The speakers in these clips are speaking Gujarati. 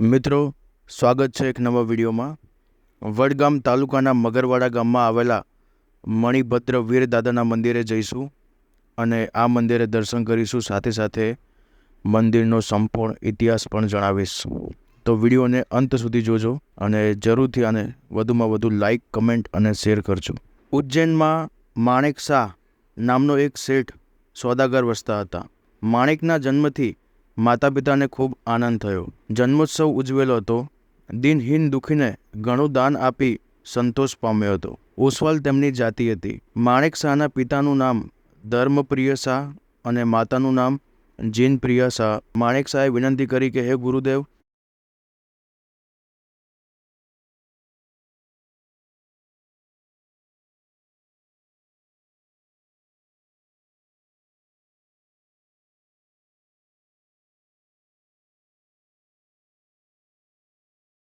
મિત્રો, સ્વાગત છે એક નવા વિડીયોમાં. વડગામ તાલુકાના મગરવાડા ગામમાં આવેલા મણિભદ્ર વીર દાદાના મંદિરે જઈશું અને આ મંદિરે દર્શન કરીશું. સાથે સાથે મંદિરનો સંપૂર્ણ ઇતિહાસ પણ જણાવીશ. તો વિડીયોને અંત સુધી જોજો અને જરૂરથી આને વધુમાં વધુ લાઇક કમેન્ટ અને શેર કરજો. ઉજ્જૈનમાં માણેક શાહ નામનો એક શેઠ સોદાગર વસતા હતા. માણેકના જન્મથી માતા પિતાને ખૂબ આનંદ થયો. જન્મોત્સવ ઉજવેલો હતો. દિનહીન દુઃખીને ઘણું દાન આપી સંતોષ પામ્યો હતો. ઓસવાલ તેમની જાતિ હતી. માણેક શાહના પિતાનું નામ ધર્મપ્રિય શાહ અને માતાનું નામ જીનપ્રિય શાહ. માણેક શાહે વિનંતી કરી કે, હે ગુરુદેવ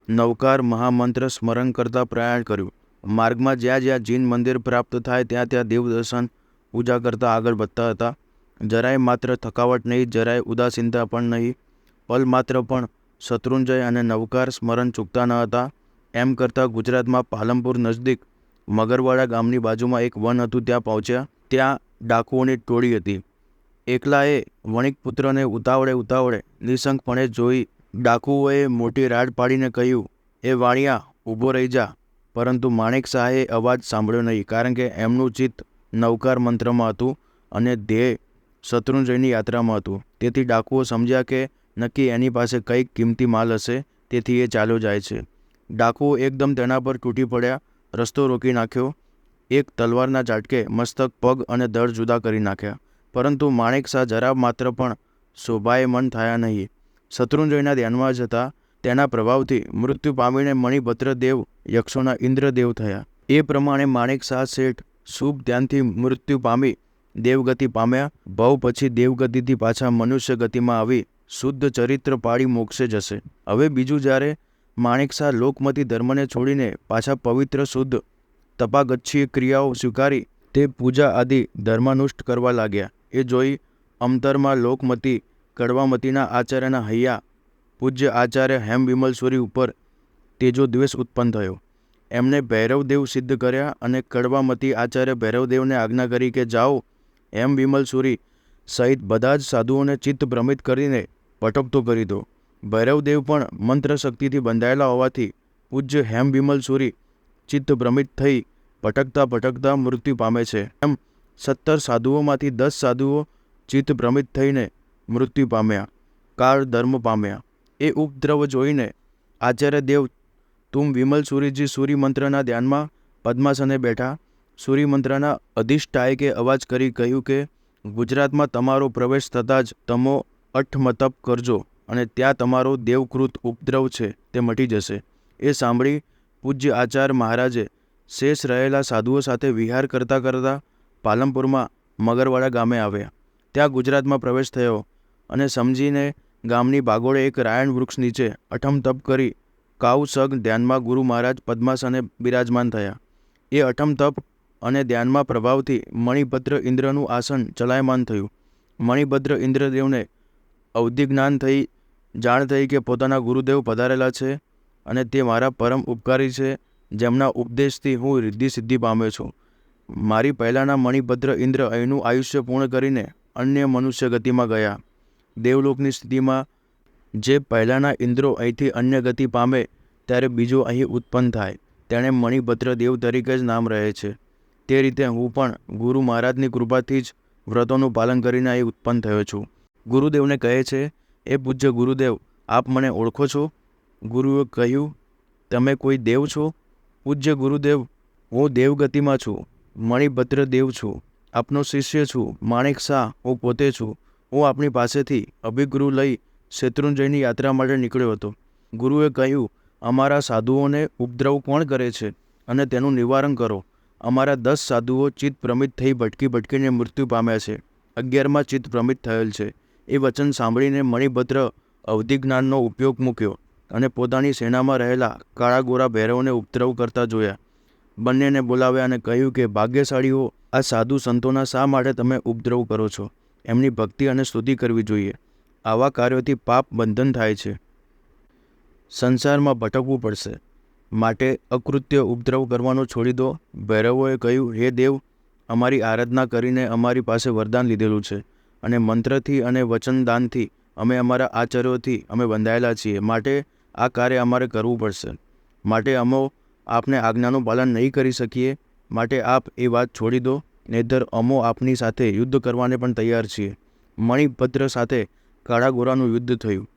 નવકાર મહામંત્ર સ્મરણ કરતા પ્રયાણ કર્યું. માર્ગમાં જ્યાં જ્યાં જીન મંદિર પ્રાપ્ત થાય ત્યાં ત્યાં દેવદર્શન પૂજા કરતા આગળ વધતા હતા. જરાય માત્ર થકાવટ નહીં, જરાય ઉદાસીનતા પણ નહીં. પલ માત્ર પણ શત્રુંજય અને નવકાર સ્મરણ ચૂકતા ન હતા. એમ કરતાં ગુજરાતમાં પાલનપુર નજદીક મગરવાડા ગામની બાજુમાં એક વન હતું ત્યાં પહોંચ્યા. ત્યાં ડાકુઓની ટોળી હતી. એકલાએ વણિક પુત્રને ઉતાવળે ઉતાવળે નિશંકપણે જોઈ ડાકુઓએ મોટી રાડ પાડીને કહ્યું, એ વાણિયા, ઊભો રહી જા. પરંતુ માણેક શાહે અવાજ સાંભળ્યો નહીં, કારણ કે એમનું ચિત્ત નવકાર મંત્રમાં હતું અને ધ્યેય શત્રુંજયની યાત્રામાં હતું. તેથી ડાકુઓ સમજ્યા કે નક્કી એની પાસે કંઈક કિંમતી માલ હશે, તેથી એ ચાલ્યો જાય છે. ડાકુઓ એકદમ તેના પર તૂટી પડ્યા, રસ્તો રોકી નાખ્યો, એક તલવારના ઝાટકે મસ્તક, પગ અને દળ જુદા કરી નાખ્યા. પરંતુ માણેક શાહ જરા માત્ર પણ શોભાયમન થયા નહીં. શત્રુંજયના ધ્યાનમાં જતા તેના પ્રભાવથી મૃત્યુ પામીને મણિભદ્ર દેવ, યક્ષોના ઇન્દ્રદેવ થયા. એ પ્રમાણે માણેક શાહ શેઠ શુભ ધ્યાનથી મૃત્યુ પામી દેવગતિ પામ્યા. ભવ પછી દેવગતિથી પાછા મનુષ્ય ગતિમાં આવી શુદ્ધ ચરિત્ર પાડી મોક્ષે જશે. હવે બીજું જ્યારે માણેક શાહ લોકમતી ધર્મને છોડીને પાછા પવિત્ર, શુદ્ધ, તપાગચ્છીય ક્રિયાઓ સ્વીકારી તે પૂજા આદિ ધર્માનુષ્ઠ કરવા લાગ્યા. એ જોઈ અમતરમાં લોકમતી કડવામતીના આચાર્યના હૈયા પૂજ્ય આચાર્ય હેમ વિમલસુરી ઉપર તેજો દ્વેષ ઉત્પન્ન થયો. એમને ભૈરવદેવ સિદ્ધ કર્યા અને કડવામતી આચાર્ય ભૈરવદેવને આજ્ઞા કરી કે જાઓ. હેમ વિમલસુરી સહિત બધા જ સાધુઓને ચિત્ત ભ્રમિત કરીને પટપતો કરી દો. ભૈરવદેવ પણ મંત્ર શક્તિથી બંધાયેલા હોવાથી પૂજ્ય હેમ વિમલસુરી ચિત્ત ભ્રમિત થઈ ભટકતા ભટકતા મૃત્યુ પામે છે. એમ સત્તર સાધુઓમાંથી દસ સાધુઓ ચિત્ત ભ્રમિત થઈને મૃત્યુ પામ્યા, કાળ ધર્મ પામ્યા. એ ઉપદ્રવ જોઈને આચાર્ય દેવ તુમ વિમલ સૂરીજી સૂર્યમંત્રના ધ્યાનમાં પદ્માસને બેઠા. સૂર્યમંત્રના અધિષ્ઠાયકે અવાજ કરી કહ્યું કે, ગુજરાતમાં તમારો પ્રવેશ થતાં જ તમો અઠમતપ કરજો અને ત્યાં તમારો દેવકૃત ઉપદ્રવ છે, તે મટી જશે. એ સાંભળી પૂજ્ય આચાર્ય મહારાજે શેષ રહેલા સાધુઓ સાથે વિહાર કરતાં કરતાં પાલનપુરમાં મગરવાડા ગામે આવ્યા. ત્યાં ગુજરાતમાં પ્રવેશ થયો. અને સમજીને ગામની બાગોળે એક રાયણ વૃક્ષ નીચે અઠમ તપ કરી કાવ સગ ધ્યાનમાં ગુરુ મહારાજ પદ્માસને બિરાજમાન થયા. એ અઠમ તપ અને ધ્યાનમાં પ્રભાવથી મણિભદ્ર ઇન્દ્રનું આસન ચલાયમાન થયું. મણિભદ્ર ઇન્દ્રદેવને અવધિ જ્ઞાન થઈ, જાણ થઈ કે પોતાના ગુરુદેવ પધારેલા છે અને તે મારા પરમ ઉપકારી છે, જેમના ઉપદેશથી હું રિદ્ધિ સિદ્ધિ પામ્યો છું. મારી પહેલાંના મણિભદ્ર ઇન્દ્ર અહીંનું આયુષ્ય પૂર્ણ કરીને અન્ય મનુષ્ય ગતિમાં ગયા. દેવલોકની સ્થિતિમાં, જે પહેલાંના ઇન્દ્રો અહીંથી અન્ય ગતિ પામે, ત્યારે બીજો અહીં ઉત્પન્ન થાય. તેણે મણિભદ્ર દેવ તરીકે જ નામ રહે છે. તે રીતે હું પણ ગુરુ મહારાજની કૃપાથી જ વ્રતોનું પાલન કરીને અહીં ઉત્પન્ન થયો છું. ગુરુદેવને કહે છે એ પૂજ્ય ગુરુદેવ, આપ મને ઓળખો છો? ગુરુએ કહ્યું, તમે કોઈ દેવ છો? પૂજ્ય ગુરુદેવ, હું દેવગતિમાં છું. મણિભદ્ર દેવ છું. આપનો શિષ્ય છું. માણેક શાહ, હું પોતે છું. હું આપણી પાસેથી અભિગુરુ લઈ શેત્રુંજયની યાત્રા માટે નીકળ્યો હતો. ગુરુએ કહ્યું, અમારા સાધુઓને ઉપદ્રવ કોણ કરે છે? અને તેનું નિવારણ કરો. અમારા દસ સાધુઓ ચિત્ત પ્રમિત થઈ ભટકી ભટકીને મૃત્યુ પામ્યા છે. અગિયારમાં ચિત્ત પ્રમિત થયેલ છે. એ વચન સાંભળીને મણિભદ્ર અવધિ જ્ઞાનનો ઉપયોગ મૂક્યો અને પોતાની સેનામાં રહેલા કાળા ગોરા ભૈરવને ઉપદ્રવ કરતા જોયા. બંનેને બોલાવ્યા અને કહ્યું કે, ભાગ્યશાળીઓ, આ સાધુ સંતોના શા માટે તમે ઉપદ્રવ કરો છો? એમની ભક્તિ અને સ્તુતિ કરવી જોઈએ. આવા કાર્યોથી પાપ બંધન થાય છે. સંસારમાં ભટકવું પડશે. માટે અકૃત્ય ઉપદ્રવ કરવાનું છોડી દો. ભૈરવોએ કહ્યું, હે દેવ, અમારી આરાધના કરીને અમારી પાસે વરદાન લીધેલું છે અને મંત્રથી અને વચનદાનથી અમે અમારા આચર્યોથી અમે બંધાયેલા છીએ. માટે આ કાર્ય અમારે કરવું પડશે. માટે અમો આપને આજ્ઞાનું પાલન નહીં કરી શકીએ. માટે આપ એ વાત છોડી દો. નહીંતર અમો આપની સાથે યુદ્ધ કરવાને પણ તૈયાર છીએ. મણિભદ્ર સાથે કાળા ગોરાનું યુદ્ધ થયું.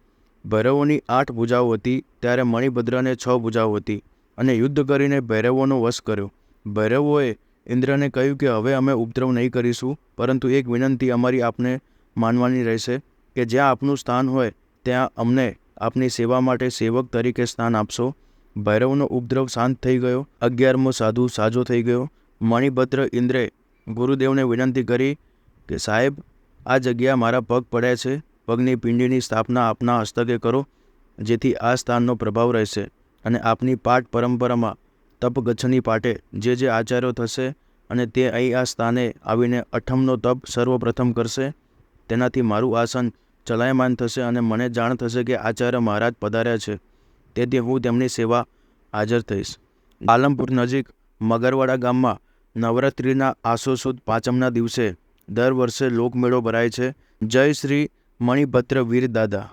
ભૈરવોની આઠ ભુજાઓ હતી, ત્યારે મણિભદ્રને છ ભૂજાઓ હતી અને યુદ્ધ કરીને ભૈરવોનો વશ કર્યો. ભૈરવોએ ઇન્દ્રને કહ્યું કે, હવે અમે ઉપદ્રવ નહીં કરીશું, પરંતુ એક વિનંતી અમારી આપને માનવાની રહેશે કે જ્યાં આપનું સ્થાન હોય, ત્યાં અમને આપની સેવા માટે સેવક તરીકે સ્થાન આપશો. ભૈરવનો ઉપદ્રવ શાંત થઈ ગયો. અગિયારમો સાધુ સાજો થઈ ગયો. મણિભદ્ર ઇન્દ્રે ગુરુદેવને વિનંતી કરી કે, સાહેબ, આ જગ્યા મારા પગ પડ્યા છે. પગની પિંડીની સ્થાપના આપના હસ્તકે કરો, જેથી આ સ્થાનનો પ્રભાવ રહેશે અને આપની પાઠ પરંપરામાં તપ ગચ્છની પાટે જે જે આચાર્યો થશે અને તે અહીં આ સ્થાને આવીને અઠમનો તપ સર્વપ્રથમ કરશે, તેનાથી મારું આસન ચલાયમાન થશે અને મને જાણ થશે કે આચાર્ય મહારાજ પધાર્યા છે. તેથી હું તેમની સેવા હાજર થઈશ. આલમપુર નજીક મગરવાડા ગામમાં નવરાત્રિના આસો સુદ પાંચમના દિવસે દર વર્ષે લોકમેળો ભરાય છે. જય શ્રી મણિભદ્ર વીર દાદા